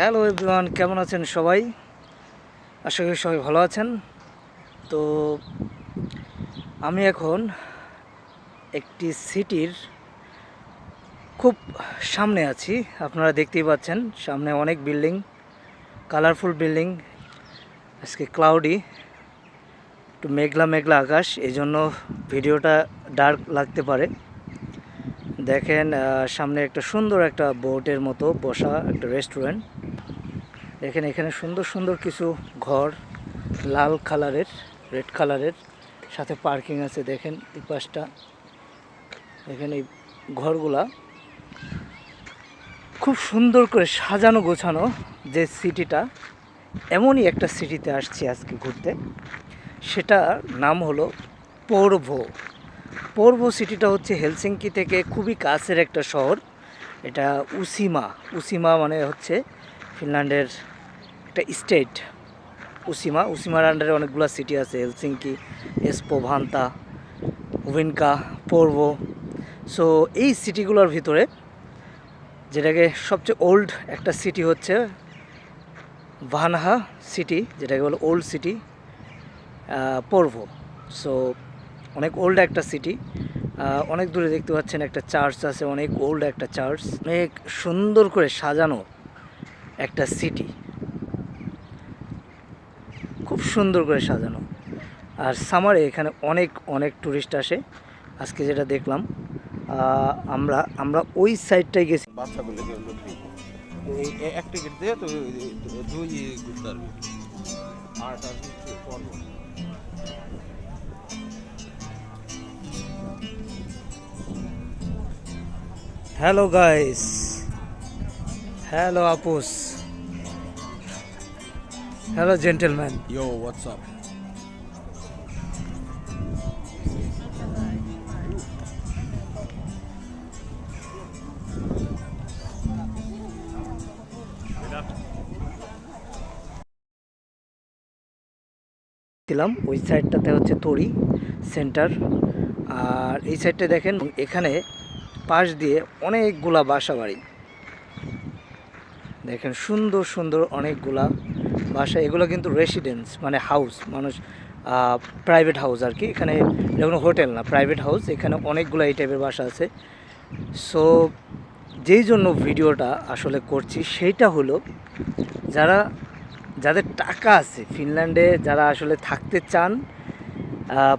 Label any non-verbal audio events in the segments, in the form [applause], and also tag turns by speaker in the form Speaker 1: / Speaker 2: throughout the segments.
Speaker 1: Hello everyone কেমন আছেন সবাই? আশা করি সবাই ভালো আছেন। তো আমি এখন একটি সিটির খুব সামনে আছি। আপনারা দেখতেই পাচ্ছেন, সামনে অনেক বিল্ডিং, কালারফুল বিল্ডিং, আজকে ক্লাউডি একটু মেঘলা মেঘলা আকাশ এই জন্য ভিডিওটা ডার্ক লাগতে পারে। দেখেন সামনে একটা সুন্দর একটা বোটের মতো বসা একটা রেস্টুরেন্ট। দেখেন, এখানে সুন্দর সুন্দর কিছু ঘর, লাল কালারের, রেড কালারের, সাথে পার্কিং আছে, দেখেন, এই পাশটা। এখানে এই ঘরগুলা খুব সুন্দর করে সাজানো, গোছানো যে সিটিটা, এমনই একটা সিটিতে আসছি আজকে ঘুরতে। সেটার নাম হলো পোরভো। পোরভো সিটিটা হচ্ছে হেলসিঙ্কি থেকে খুবই কাছের একটা শহর। এটা উসিমা উসিমা মানে হচ্ছে ফিনল্যান্ডের একটা স্টেট। উসিমা, উসিমার আন্ডারে অনেকগুলো সিটি আছে, হেলসিঙ্কি, এসপো, ভান্তা উভিনকা পোরভো সো এই সিটিগুলোর ভিতরে যেটাকে সবচেয়ে ওল্ড একটা সিটি হচ্ছে ভানহা সিটি যেটাকে বলে ওল্ড সিটি পোরভো সো অনেক ওল্ড একটা সিটি অনেক দূরে দেখতে পাচ্ছেন একটা চার্চ আছে, অনেক ওল্ড একটা চার্চ অনেক সুন্দর করে সাজানো একটা সিটি খুব সুন্দর করে সাজানো। আর সামারে এখানে অনেক অনেক টুরিস্ট আসে। আজকে যেটা দেখলাম আমরা আমরা ওই সাইডটায় গেছি।
Speaker 2: এক দিয়ে তো দুই ঘুরতে আর
Speaker 1: hello guys hello আপুস hello gentleman
Speaker 2: yo what's up
Speaker 1: ছিলাম ওই সাইডটাতে হচ্ছে তরি সেন্টার আর এই সাইডটা দেখেন এখানে পাশ দিয়ে অনেকগুলা বাসা বাড়ি দেখেন সুন্দর সুন্দর অনেকগুলা বাসা। এগুলো কিন্তু রেসিডেন্স মানে হাউস মানুষ প্রাইভেট হাউস আর কি। এখানে যেমন হোটেল না প্রাইভেট হাউস এখানে অনেকগুলো এই টাইপের বাসা আছে। সো যেই জন্য ভিডিওটা আসলে করছি সেইটা হলো, যারা, যাদের টাকা আছে, ফিনল্যান্ডে যারা আসলে থাকতে চান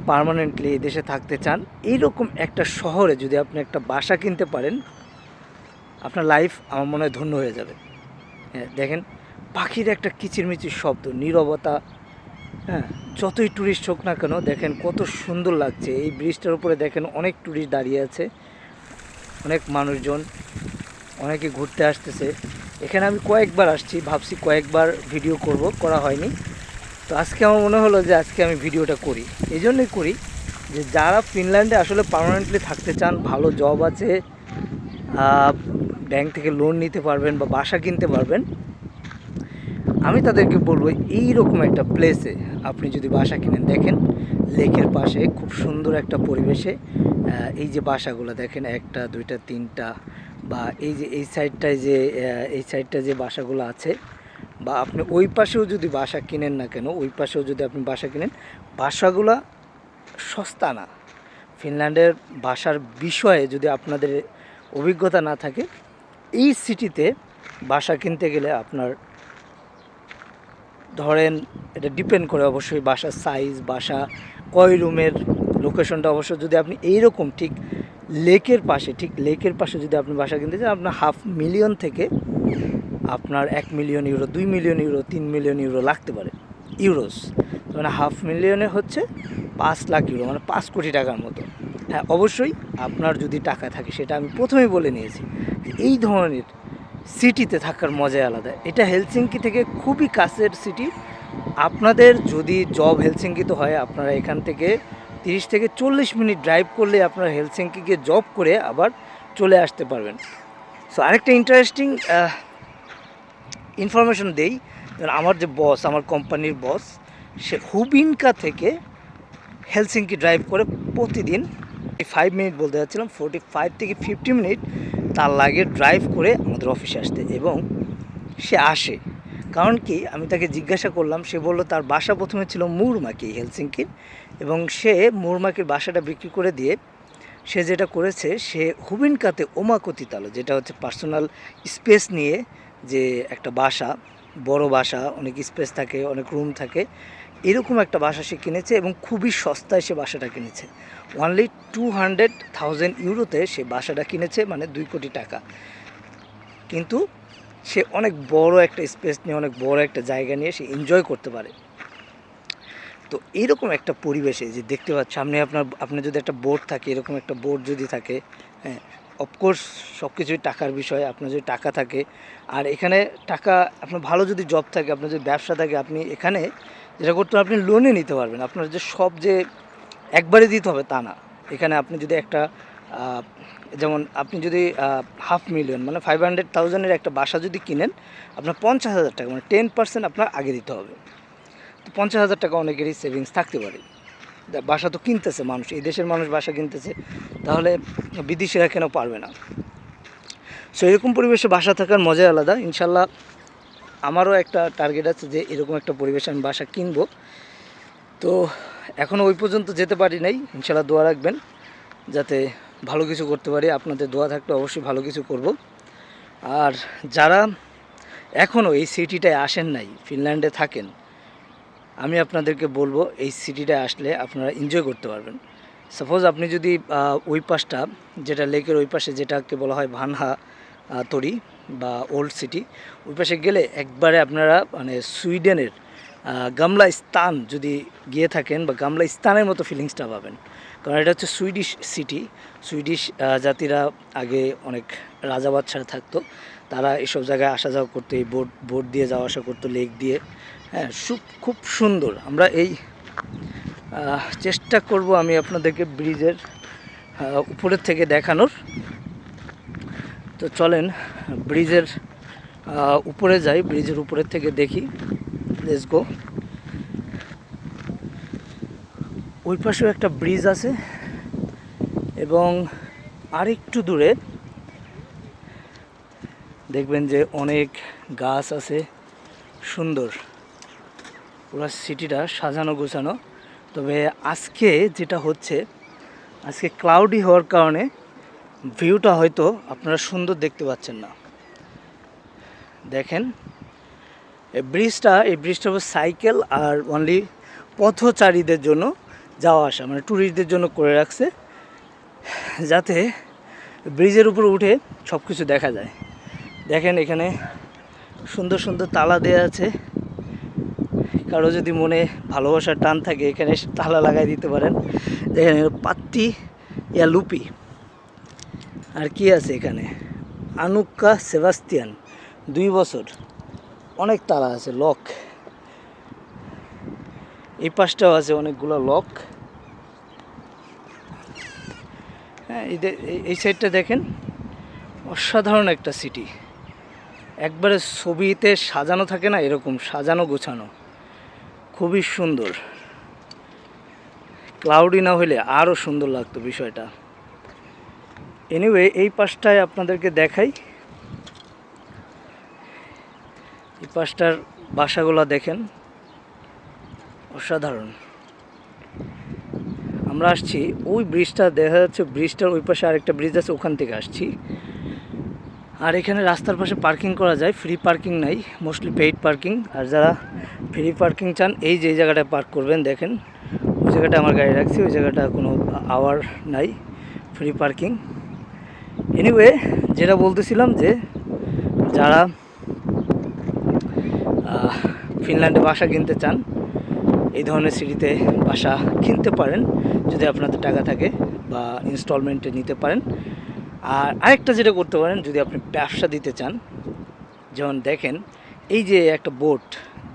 Speaker 1: পারমানেন্টলি দেশে থাকতে চান, এইরকম একটা শহরে যদি আপনি একটা বাসা কিনতে পারেন, আপনার লাইফ আমার মনে হয় ধন্য হয়ে যাবে। হ্যাঁ দেখেন, পাখির একটা কিচিরমিচির শব্দ, নীরবতা হ্যাঁ যতই ট্যুরিস্ট হোক না কেন, দেখেন কত সুন্দর লাগছে। এই ব্রিজটার উপরে দেখেন অনেক ট্যুরিস্ট দাঁড়িয়ে আছে, অনেক মানুষজন, অনেকে ঘুরতে আসতেছে। এখানে আমি কয়েকবার আসছি, ভাবছি কয়েকবার ভিডিও করব, করা হয়নি। তো আজকে আমার মনে হলো যে আজকে আমি ভিডিওটা করি। এই জন্যই করি যে যারা ফিনল্যান্ডে আসলে পার্মানেন্টলি থাকতে চান, ভালো জব আছে ব্যাংক থেকে লোন নিতে পারবেন বা বাসা কিনতে পারবেন, আমি তাদেরকে বলব এই রকম একটা প্লেসে আপনি যদি বাসা কিনেন, দেখেন লেকের পাশে খুব সুন্দর একটা পরিবেশে এই যে বাসাগুলো দেখেন, একটা, দুইটা, তিনটা, বা এই যে, এই সাইডটায় যে এই সাইডটা যে বাসাগুলো আছে বা আপনি ওই পাশেও যদি বাসা কিনেন না কেন, ওই পাশেও যদি আপনি বাসা কিনেন, বাসাগুলা সস্তা না। ফিনল্যান্ডের বাসার বিষয়ে যদি আপনাদের অভিজ্ঞতা না থাকে, এই সিটিতে বাসা কিনতে গেলে আপনার ধরেন এটা ডিপেন্ড করে অবশ্যই বাসার সাইজ বাসা কয় রুমের লোকেশনটা অবশ্য যদি আপনি এইরকম ঠিক লেকের পাশে, ঠিক লেকের পাশে যদি আপনি বাসা কিনতে চান, আপনার হাফ মিলিয়ন থেকে আপনার এক মিলিয়ন ইউরো, দুই মিলিয়ন ইউরো, তিন মিলিয়ন ইউরো লাগতে পারে, ইউরোস। মানে হাফ মিলিয়নে হচ্ছে পাঁচ লাখ ইউরো মানে পাঁচ কোটি টাকার মতো। হ্যাঁ অবশ্যই আপনার যদি টাকা থাকে, সেটা আমি প্রথমেই বলে নিয়েছি এই ধরনের সিটিতে থাকার মজাই আলাদা। এটা হেলসিঙ্কি থেকে খুবই কাছের সিটি। আপনাদের যদি জব হেলসিঙ্কিতে হয়, আপনারা এখান থেকে তিরিশ থেকে চল্লিশ মিনিট ড্রাইভ করলে আপনারা হেলসিঙ্কিকে জব করে আবার চলে আসতে পারবেন। সো আরেকটা ইন্টারেস্টিং ইনফরমেশন দেই। আমার যে বস আমার কোম্পানির বস সে হুবিনকা থেকে হেলসিঙ্কি ড্রাইভ করে প্রতিদিন ফাইভ মিনিট বলতে যাচ্ছিলাম ফোর্টি ফাইভ থেকে ফিফটি মিনিট তার লাগে ড্রাইভ করে আমাদের অফিসে আসতে এবং সে আসে। কারণ কি? আমি তাকে জিজ্ঞাসা করলাম, সে বলল তার বাসা প্রথমে ছিল মুরমাকি হেলসিঙ্কির এবং সে মুরমাকির বাসাটা বিক্রি করে দিয়ে সে যেটা করেছে, সে হুবিনকাতে ওমাকতিতালো যেটা হচ্ছে পার্সোনাল স্পেস নিয়ে যে একটা বাসা, বড় বাসা, অনেক স্পেস থাকে, অনেক রুম থাকে, এরকম একটা বাসা সে কিনেছে এবং খুবই সস্তায় সে বাসাটা কিনেছে। অনলি টু হান্ড্রেড থাউজেন্ড ইউরোতে সে বাসাটা কিনেছে মানে দুই কোটি টাকা। কিন্তু সে অনেক বড় একটা স্পেস নিয়ে, অনেক বড় একটা জায়গা নিয়ে সে এনজয় করতে পারে। তো এরকম একটা পরিবেশে যে দেখতে পাচ্ছ, সামনে আপনার আপনার যদি একটা বোর্ড থাকে, এরকম একটা বোর্ড যদি থাকে হ্যাঁ অফকোর্স সব কিছুই টাকার বিষয়, আপনার যদি টাকা থাকে। আর এখানে টাকা, আপনার ভালো যদি জব থাকে, আপনার যদি ব্যবসা থাকে, আপনি এখানে যেটা করতে আপনি লোনে নিতে পারবেন। আপনার যে সব যে একবারে দিতে হবে, তা না। এখানে আপনি যদি একটা যেমন আপনি যদি হাফ মিলিয়ন মানে ফাইভ হান্ড্রেড থাউজেন্ডের একটা বাসা যদি কিনেন, আপনার পঞ্চাশ হাজার টাকা মানে টেন পার্সেন্ট আপনার আগে দিতে হবে। তো পঞ্চাশ হাজার টাকা অনেকেরই সেভিংস থাকতে পারে। বাসা তো কিনতেছে মানুষ, এই দেশের মানুষ বাসা কিনতেছে, তাহলে বিদেশিরা কেন পারবে না? সো এরকম পরিবেশে বাসা থাকার মজাই আলাদা। ইনশাল্লাহ আমারও একটা টার্গেট আছে যে এরকম একটা পরিবেশে আমি বাসা কিনবো। তো এখনও ওই পর্যন্ত যেতে পারি নাই। ইনশাল্লাহ দোয়া রাখবেন, যাতে ভালো কিছু করতে পারি। আপনাদের দোয়া থাকলে অবশ্যই ভালো কিছু করব। আর যারা এখনও এই সিটিটায় আসেন নাই ফিনল্যান্ডে থাকেন আমি আপনাদেরকে বলব, এই সিটিটায় আসলে আপনারা এনজয় করতে পারবেন। সাপোজ আপনি যদি ওই পাশটা, যেটা লেকের ওই পাশে যেটাকে বলা হয় ভানহা তরি বা ওল্ড সিটি ওই পাশে গেলে একবারে আপনারা মানে সুইডেনের গামলা স্থান যদি গিয়ে থাকেন বা গামলা স্থানের মতো ফিলিংসটা পাবেন। কারণ এটা হচ্ছে সুইডিশ সিটি সুইডিশ জাতিরা আগে অনেক রাজা বাদশাহ থাকতো। তারা এসব জায়গায় আসা যাওয়া করতো, এই বোট বোট দিয়ে যাওয়া আসা করতো লেক দিয়ে। হ্যাঁ খুব সুন্দর। আমরা এই চেষ্টা করব আমি আপনাদেরকে ব্রিজের উপরের থেকে দেখানোর। তো চলেন, ব্রিজের উপরে যাই, ব্রিজের উপরের থেকে দেখি। লেটস গো ওই পাশেও একটা ব্রিজ আছে এবং আরেকটু দূরে দেখবেন যে অনেক গাছ আছে, সুন্দর। পুরো সিটিটা সাজানো, গোছানো। তবে আজকে যেটা হচ্ছে, আজকে ক্লাউডি হওয়ার কারণে ভিউটা হয়তো আপনারা সুন্দর দেখতে পাচ্ছেন না। দেখেন, এই ব্রিজটা এই ব্রিজটা হচ্ছে সাইকেল আর অনলি পথচারীদের জন্য যাওয়া আসা মানে ট্যুরিস্টদের জন্য করে রাখছে, যাতে ব্রিজের উপর উঠে সব কিছু দেখা যায়। দেখেন এখানে সুন্দর সুন্দর তালা দেওয়া আছে। কারও যদি মনে ভালোবাসার টান থাকে, এখানে তালা লাগাই দিতে পারেন। দেখেন এখানে পাত্তি ইয়া লুপি। আর কি আছে এখানে? আনুক্কা সেবাস্তিয়ান, দুই বছর। অনেক তালা আছে, লক। এই পাশটাও আছে অনেকগুলো লক। হ্যাঁ এই সাইডটা দেখেন। অসাধারণ একটা সিটি। একবারে ছবিতে সাজানো থাকে না, এরকম সাজানো গোছানো। খুবই সুন্দর। ক্লাউডি না হলে আরও সুন্দর লাগতো বিষয়টা। এনিওয়ে এই পাশটায় আপনাদেরকে দেখাই। এই পাশটার বাসাগুলো দেখেন। অসাধারণ। আমরা আসছি ওই ব্রিজটা, দেখা যাচ্ছে ব্রিজটার ওই পাশে আরেকটা ব্রিজ আছে, ওখান থেকে আসছি। আর এখানে রাস্তার পাশে পার্কিং করা যায়, ফ্রি পার্কিং নাই, মোস্টলি পেইড পার্কিং। আর যারা ফ্রি পার্কিং চান, এই যে জায়গাটায় পার্ক করবেন, দেখেন। ওই জায়গাটা আমার গাড়ি রাখছি, ওই জায়গাটা কোনো আওয়ার নাই ফ্রি পার্কিং এনিওয়ে যেটা বলতেছিলাম যে, যারা ফিনল্যান্ডে বাসা কিনতে চান, এই ধরনের সিটিতে বাসা কিনতে পারেন, যদি আপনাদের টাকা থাকে বা ইনস্টলমেন্টে নিতে পারেন। আর আরেকটা যেটা করতে পারেন, যদি আপনি ব্যবসা দিতে চান, যেমন দেখেন, এই যে একটা বোট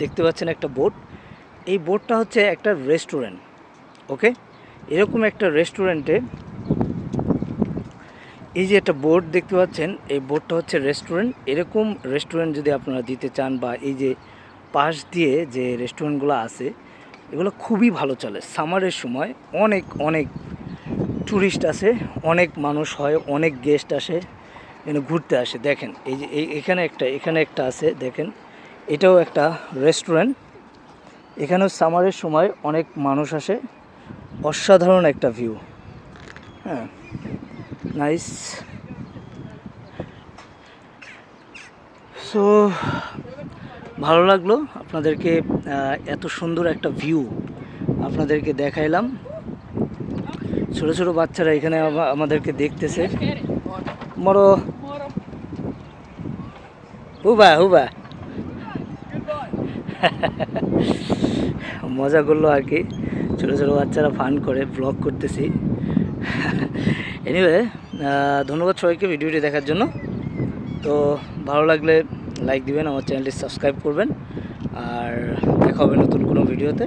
Speaker 1: দেখতে পাচ্ছেন একটা বোট। এই বোটটা হচ্ছে একটা রেস্টুরেন্ট, ওকে? এরকম একটা রেস্টুরেন্টে এই যে একটা বোর্ড দেখতে পাচ্ছেন, এই বোর্ডটা হচ্ছে রেস্টুরেন্ট। এরকম রেস্টুরেন্ট যদি আপনারা দিতে চান বা এই যে পাশ দিয়ে যে রেস্টুরেন্টগুলো আছে, এগুলো খুবই ভালো চলে। সামারের সময় অনেক অনেক ট্যুরিস্ট আসে, অনেক মানুষ হয়, অনেক গেস্ট আসে এখানে ঘুরতে আসে। দেখেন, এই যে এখানে একটা এখানে একটা আছে, দেখেন। এটাও একটা রেস্টুরেন্ট এখানেও সামারের সময় অনেক মানুষ আসে। অসাধারণ একটা ভিউ হ্যাঁ নাইস সো ভালো লাগল আপনাদেরকে এত সুন্দর একটা ভিউ আপনাদেরকে দেখাইলাম। ছোট ছোট বাচ্চারা এখানে আমাদেরকে দেখতেছে। মরো। হুবা হুবা। [laughs] মজা করল আর কি। ছোটো ছোটো বাচ্চারা ফান করে ব্লগ করতেছি। [laughs] এনিওয়ে ধন্যবাদ সবাইকে ভিডিওটি দেখার জন্য। তো ভালো লাগলে লাইক দিবেন, আমার চ্যানেলটি সাবস্ক্রাইব করবেন। আর দেখা হবে নতুন কোনো ভিডিওতে